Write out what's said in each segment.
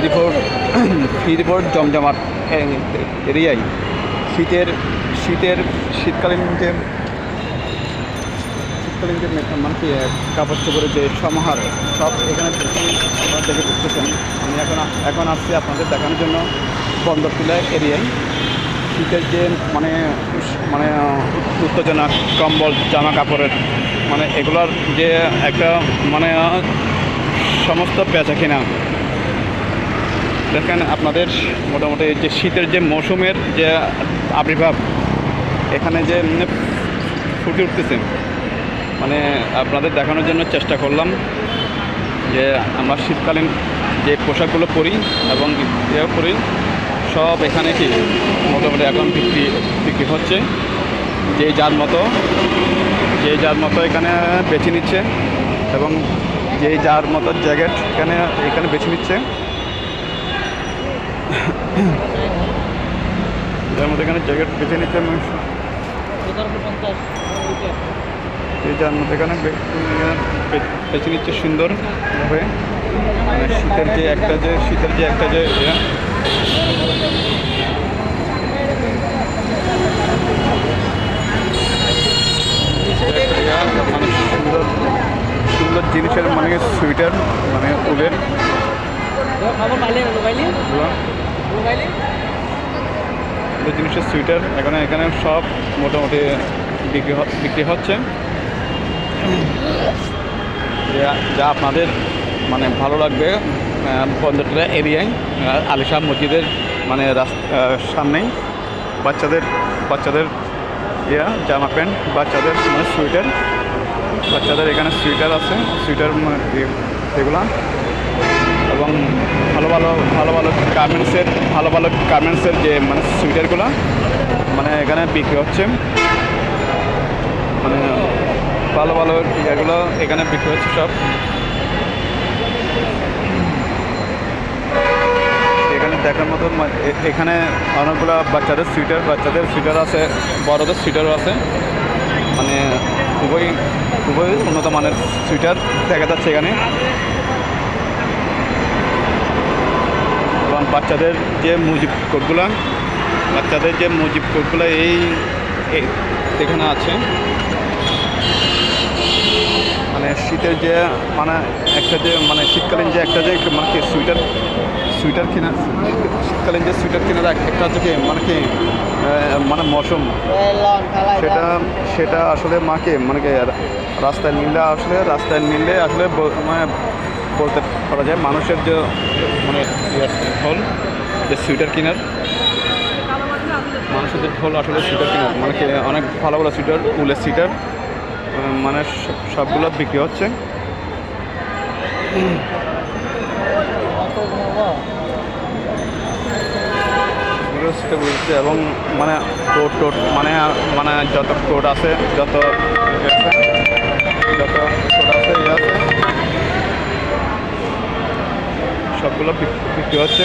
ফিরিফোর্ট ফিরিফোর্ট জমজমাট এরিয়ায় শীতের শীতের, শীতকালীন যে শীতকালীন যে মানে কাপড় চোপড়ের যে সমাহার, সব এখানে আপনারা দেখে বুঝতেছেন। আমি এখন এখন আসছি আপনাদের দেখানোর জন্য বন্দরটিলা এরিয়ায়। শীতের যে মানে মানে উত্তেজনা, কম্বল জামা কাপড়ের মানে এগুলোর যে একটা মানে সমস্ত বেচা কিনা দেখেন, আপনাদের মোটামুটি যে শীতের যে মৌসুমের যে আবির্ভাব, এখানে যে ফুটে উঠতেছে মানে আপনাদের দেখানোর জন্য চেষ্টা করলাম যে আমরা শীতকালীন যে পোশাকগুলো পরি এবং ইয়ে পরি সব এখানে কি মোটামুটি এখন বিক্রি বিক্রি হচ্ছে। যে যার মতো, যে যার মতো এখানে বেছে নিচ্ছে এবং যে যার মতো জ্যাকেট এখানে এখানে বেছে নিচ্ছে। যার মতো এখানে জ্যাকেট বেছে নিচ্ছে যে যার মতো এখানে বেছে নিচ্ছে সুন্দরভাবে মানে শীতের যে একটা যে শীতের যে একটা যে মানে সুন্দর সুন্দর জিনিসের মানে সুইটার মানে উলের। এগুলো জিনিসের সুইটার এখানে এখানে সব মোটামুটি বিক্রি বিক্রি হচ্ছে। যা আপনাদের মানে ভালো লাগবে বন্দরটিলা এরিয়ায় আলিশা মসজিদের মানে রাস্তা সামনেই। বাচ্চাদের বাচ্চাদের ইয়া জামা প্যান্ট বাচ্চাদের মানে সুইটার। বাচ্চাদের এখানে সুইটার আছে সুইটার এগুলা। এবং ভালো ভালো ভালো ভালো গার্মেন্টসের ভালো ভালো গার্মেন্টসের যে মানে সুইটারগুলো মানে এখানে বিক্রি হচ্ছে। মানে ভালো ভালো ইয়াগুলো এখানে বিক্রি হচ্ছে সব। এখানে দেখার মতো মা- এখানে অনেকগুলো বাচ্চাদের সুইটার বাচ্চাদের সুইটার আছে, বড়দের সুইটারও আছে। মানে খুবই খুবই উন্নত মানের সুইটার দেখা যাচ্ছে এখানে। এবং বাচ্চাদের যে মুজিব কোটগুলো, বাচ্চাদের যে মুজিব কোটগুলো এই এখানে আছে। মানে শীতের যে মানে একটা যে মানে শীতকালীন যে একটা যে মানে কি সুইটার সুইটার কেনা, শীতকালীন যে সুইটার কেনার এক- একটা হচ্ছে কি মানে কি মানে মৌসুম। সেটা সেটা আসলে মাকে মানে কি, রাস্তায় মিললে আসলে, রাস্তায় মিললে আসলে মানে বলতে পারা যায়, মানুষের যে মানে ইয়ার ঢোল, যে সুইটার কেনার, মানুষের যে ঢোল আসলে সুইটার কেনার মানে অনেক ভালো ভালো সুইটার উলের সুইটার মানে সব- সবগুলো বিক্রি হচ্ছে। এবং মানে কোট টোট মানে মানে যত কোট আছে, যত ইয়ে যত কোট বিক- বিক্রি হচ্ছে।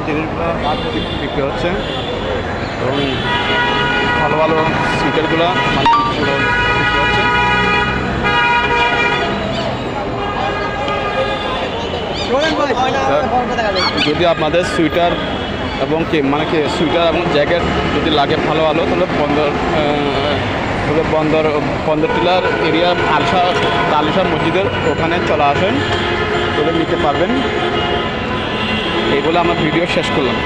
জিনিসগুলো বিক- বিক্রি হচ্ছে। এবং ভালো ভালো সুইটারগুলো মানে বিক্রি হচ্ছে। স্যার, যদি আপনাদের সুইটার এবং কি মানে কি সুইটার এবং জ্যাকেট যদি লাগে ভালো ভালো তাহলে বন্দর তাহলে বন্দর বন্দর টিলার এরিয়া আলসা আলিশা মসজিদের ওখানে চলে আসেন। তাহলে নিতে পারবেন। এইগুলো আমার ভিডিও শেষ করলাম।